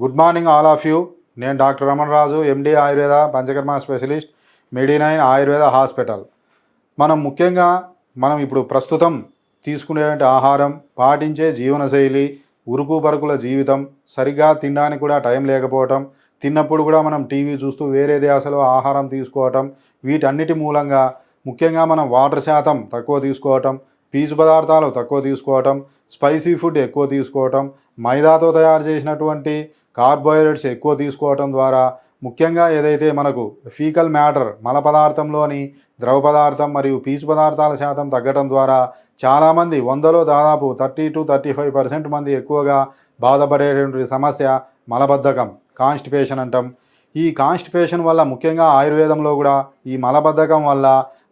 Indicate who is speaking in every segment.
Speaker 1: Good morning all of you. నేను doctor Raman Raju MD Ayurveda Panchakarma specialist Medinine Ayurveda hospital. మనం ముఖ్యంగా మనం ఇప్పుడు ప్రస్తుతం తీసుకునేటువంటి ఆహారం పాటించే జీవనశైలి ఉరుకు పరుకుల జీవితం సరిగ్గా తినడానికి కూడా టైం లేకపోవటం తిన్నప్పుడు కూడా మనం టీవీ చూస్తూ వేరే ధ్యాసలో ఆహారం తీసుకోవటం వీటన్నిటి మూలంగా ముఖ్యంగా మనం వాటర్ శాతం తక్కువ తీసుకోవటం పీచు పదార్థాలు తక్కువ తీసుకోవటం స్పైసీ ఫుడ్ ఎక్కువ తీసుకోవటం మైదాతో తయారు చేసినటువంటి కార్బోహైడ్రేట్స్ ఎక్కువ తీసుకోవటం ద్వారా ముఖ్యంగా ఏదైతే మనకు ఫీకల్ మ్యాటర్ మల పదార్థంలోని ద్రవ పదార్థం మరియు పీచు పదార్థాల శాతం తగ్గడం ద్వారా చాలామంది వందలో దాదాపు thirty to thirty five percent మంది ఎక్కువగా బాధపడేటువంటి సమస్య మలబద్ధకం కాన్స్టిపేషన్ అంటాం. ఈ కాన్స్టిపేషన్ వల్ల ముఖ్యంగా ఆయుర్వేదంలో కూడా ఈ మలబద్ధకం వల్ల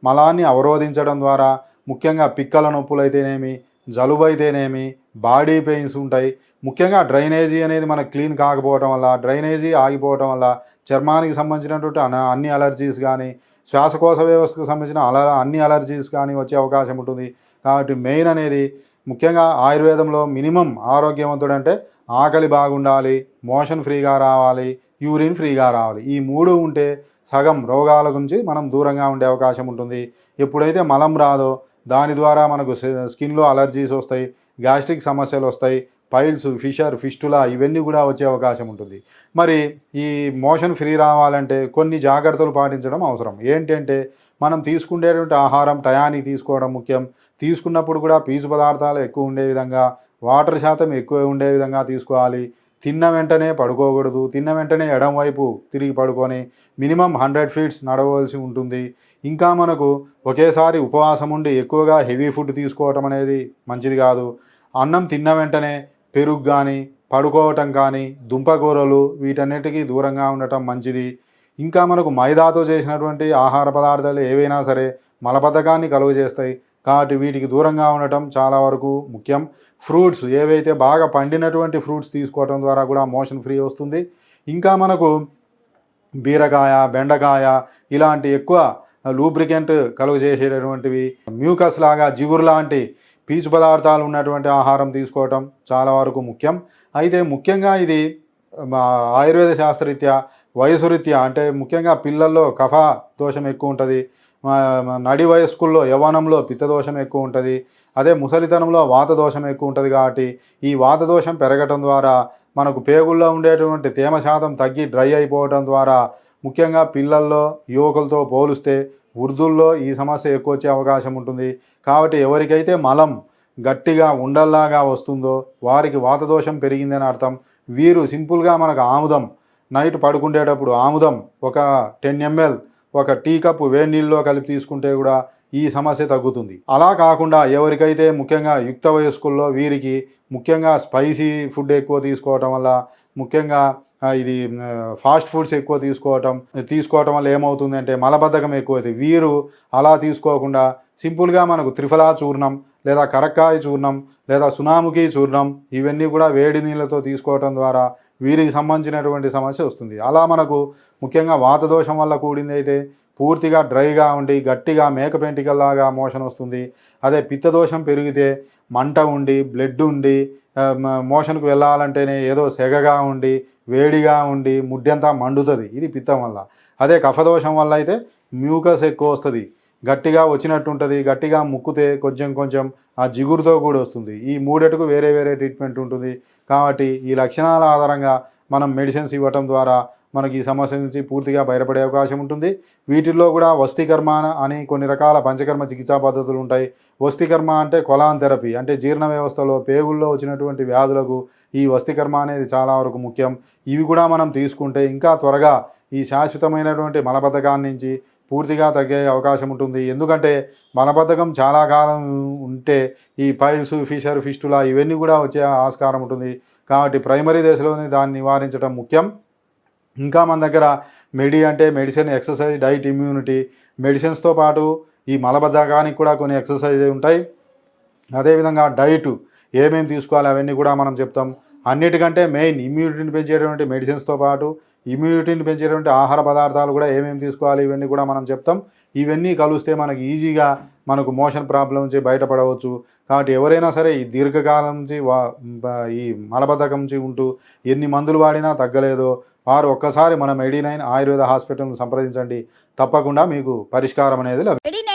Speaker 1: మలాన్ని అవరోధించడం ద్వారా ముఖ్యంగా పిక్కల నొప్పులు అయితేనేమి జలుబు అయితేనేమి బాడీ పెయిన్స్ ఉంటాయి. ముఖ్యంగా డ్రైనేజీ అనేది మనకు క్లీన్ కాకపోవడం వల్ల డ్రైనేజీ ఆగిపోవటం వల్ల చర్మానికి సంబంధించినటువంటి అన్ని అలర్జీస్ కానీ శ్వాసకోశ వ్యవస్థకు సంబంధించిన అల అన్ని అలర్జీస్ కానీ వచ్చే అవకాశం ఉంటుంది. కాబట్టి మెయిన్ అనేది ముఖ్యంగా ఆయుర్వేదంలో మినిమం ఆరోగ్యవంతుడు అంటే ఆకలి బాగుండాలి మోషన్ ఫ్రీగా రావాలి యూరిన్ ఫ్రీగా రావాలి. ఈ మూడు ఉంటే సగం రోగాల గురించి మనం దూరంగా ఉండే అవకాశం ఉంటుంది. ఎప్పుడైతే మలం రాదో దాని ద్వారా మనకు స్కిన్లో అలర్జీస్ వస్తాయి గ్యాస్ట్రిక్ సమస్యలు వస్తాయి పైల్స్ ఫిషర్ ఫిస్టులా ఇవన్నీ కూడా వచ్చే అవకాశం ఉంటుంది. మరి ఈ మోషన్ ఫ్రీ రావాలంటే కొన్ని జాగ్రత్తలు పాటించడం అవసరం. ఏంటంటే మనం తీసుకునేటువంటి ఆహారం టయానికి తీసుకోవడం ముఖ్యం. తీసుకున్నప్పుడు కూడా పీచు పదార్థాలు ఎక్కువ ఉండే విధంగా వాటర్ శాతం ఎక్కువ ఉండే విధంగా తీసుకోవాలి. తిన్న వెంటనే పడుకోకూడదు తిన్న వెంటనే ఎడం వైపు తిరిగి పడుకొని మినిమం హండ్రెడ్ ఫీట్స్ నడవలసి ఉంటుంది. ఇంకా మనకు ఒకేసారి ఉపవాసం ఉండి ఎక్కువగా హెవీ ఫుడ్ తీసుకోవటం అనేది మంచిది కాదు. అన్నం తిన్న వెంటనే పెరుగు కానీ పడుకోవటం కానీ దుంపకూరలు వీటన్నిటికీ దూరంగా ఉండటం మంచిది. ఇంకా మనకు మైదాతో చేసినటువంటి ఆహార పదార్థాలు ఏవైనా సరే మలబద్ధకాన్ని కలుగు చేస్తాయి కాబట్టి వీటికి దూరంగా ఉండటం చాలా వరకు ముఖ్యం. ఫ్రూట్స్ ఏవైతే బాగా పండినటువంటి ఫ్రూట్స్ తీసుకోవటం ద్వారా కూడా మోషన్ ఫ్రీ వస్తుంది. ఇంకా మనకు బీరకాయ బెండకాయ ఇలాంటి ఎక్కువ లూబ్రికెంట్ కలుగు చేసేటటువంటివి మ్యూకస్ లాగా జిగురు లాంటి పీచు పదార్థాలు ఉన్నటువంటి ఆహారం తీసుకోవటం చాలా వరకు ముఖ్యం. అయితే ముఖ్యంగా ఇది మా ఆయుర్వేద శాస్త్రరీత్యా వయసు రీత్యా అంటే ముఖ్యంగా పిల్లల్లో కఫ దోషం ఎక్కువ ఉంటుంది. నడి వయస్కుల్లో యవ్వనంలో పిత్తదోషం ఎక్కువ ఉంటుంది అదే ముసలితనంలో వాత దోషం ఎక్కువ ఉంటుంది కాబట్టి ఈ వాత దోషం పెరగటం ద్వారా మనకు పేగుల్లో ఉండేటువంటి తేమ శాతం తగ్గి డ్రై అయిపోవడం ద్వారా ముఖ్యంగా పిల్లల్లో యువకులతో పోలిస్తే వృద్ధుల్లో ఈ సమస్య ఎక్కువ వచ్చే అవకాశం ఉంటుంది. కాబట్టి ఎవరికైతే మలం గట్టిగా ఉండల్లాగా వస్తుందో వారికి వాతదోషం పెరిగిందని అర్థం. వీరు సింపుల్గా మనకు ఆముదం నైట్ పడుకుండేటప్పుడు ఆముదం ఒక టెన్ ఎంఎల్ ఒక టీ కప్పు వేడి నీళ్ళలో కలిపి తీసుకుంటే కూడా ఈ సమస్య తగ్గుతుంది. అలా కాకుండా ఎవరికైతే ముఖ్యంగా యుక్త వయస్కుల్లో వీరికి ముఖ్యంగా స్పైసీ ఫుడ్ ఎక్కువ తీసుకోవటం వల్ల ముఖ్యంగా ఇది ఫాస్ట్ ఫుడ్స్ ఎక్కువ తీసుకోవటం తీసుకోవటం వల్ల ఏమవుతుంది అంటే మలబద్ధకం ఎక్కువైతే వీరు అలా తీసుకోకుండా సింపుల్గా మనకు త్రిఫలా చూర్ణం లేదా కరక్కాయ చూర్ణం లేదా సునాముఖి చూర్ణం ఇవన్నీ కూడా వేడి నీళ్ళతో తీసుకోవటం ద్వారా వీరికి సంబంధించినటువంటి సమస్య వస్తుంది. అలా మనకు ముఖ్యంగా వాతదోషం వల్ల కూడింది అయితే పూర్తిగా డ్రైగా ఉండి గట్టిగా మేక పెంటికల్లాగా మోషన్ వస్తుంది. అదే పిత్తదోషం పెరిగితే మంట ఉండి బ్లడ్ ఉండి మ- మోషన్కు వెళ్ళాలంటేనే ఏదో సెగగా ఉండి వేడిగా ఉండి ముడ్డంతా మండుతుంది. ఇది పిత్తం వల్ల. అదే కఫదోషం వల్ల అయితే మ్యూకస్ ఎక్కువ వస్తుంది. గట్టిగా వచ్చినట్టు ఉంటుంది గట్టిగా ముక్కితే కొంచెం కొంచెం ఆ జిగురుతో కూడా వస్తుంది. ఈ మూడెటుకు వేరే వేరే ట్రీట్మెంట్ ఉంటుంది. కాబట్టి ఈ లక్షణాల ఆధారంగా మనం మెడిసిన్స్ ఇవ్వటం ద్వారా మనకి ఈ సమస్య నుంచి పూర్తిగా బయటపడే అవకాశం ఉంటుంది. వీటిల్లో కూడా వస్తికర్మ అని కొన్ని రకాల పంచకర్మ చికిత్సా పద్ధతులు ఉంటాయి. వస్తికర్మ అంటే కొలాన్ థెరపీ అంటే జీర్ణ వ్యవస్థలో పేగుల్లో వచ్చినటువంటి వ్యాధులకు ఈ వస్తికర్మ అనేది చాలా వరకు ముఖ్యం. ఇవి కూడా మనం తీసుకుంటే ఇంకా త్వరగా ఈ శాశ్వతమైనటువంటి మలబద్ధకాన్ని నుంచి పూర్తిగా తగ్గే అవకాశం ఉంటుంది. ఎందుకంటే మలబద్ధకం చాలా కాలం ఉంటే ఈ పైల్స్ ఫిషర్ ఫిస్టులా ఇవన్నీ కూడా వచ్చే ఆస్కారం ఉంటుంది. కాబట్టి ప్రైమరీ దశలోనే దాన్ని నివారించడం ముఖ్యం. ఇంకా మన దగ్గర మెడి అంటే మెడిసిన్ ఎక్సర్సైజ్ డైట్ ఇమ్యూనిటీ మెడిసిన్స్తో పాటు ఈ మలబద్ధకానికి కూడా కొన్ని ఎక్సర్సైజ్ ఉంటాయి. అదేవిధంగా డైట్ ఏమేమి తీసుకోవాలి అవన్నీ కూడా మనం చెప్తాం. అన్నిటికంటే మెయిన్ ఇమ్యూనిటీని పెంచేటువంటి మెడిసిన్స్తో పాటు ఇమ్యూనిటీని పెంచేటువంటి ఆహార పదార్థాలు కూడా ఏమేమి తీసుకోవాలి ఇవన్నీ కూడా మనం చెప్తాం. ఇవన్నీ కలిస్తే మనకి ఈజీగా మనకు మోషన్ ప్రాబ్లం నుంచి బయటపడవచ్చు. కాబట్టి ఎవరైనా సరే ఈ దీర్ఘకాలం నుంచి వా ఈ మలబద్ధకం నుంచి ఉంటూ ఎన్ని మందులు వాడినా తగ్గలేదో. వారు ఒక్కసారి మనం ఎడీ నైన్ ఆయుర్వేద హాస్పిటల్ను సంప్రదించండి. తప్పకుండా మీకు పరిష్కారం అనేది లభిస్తుంది.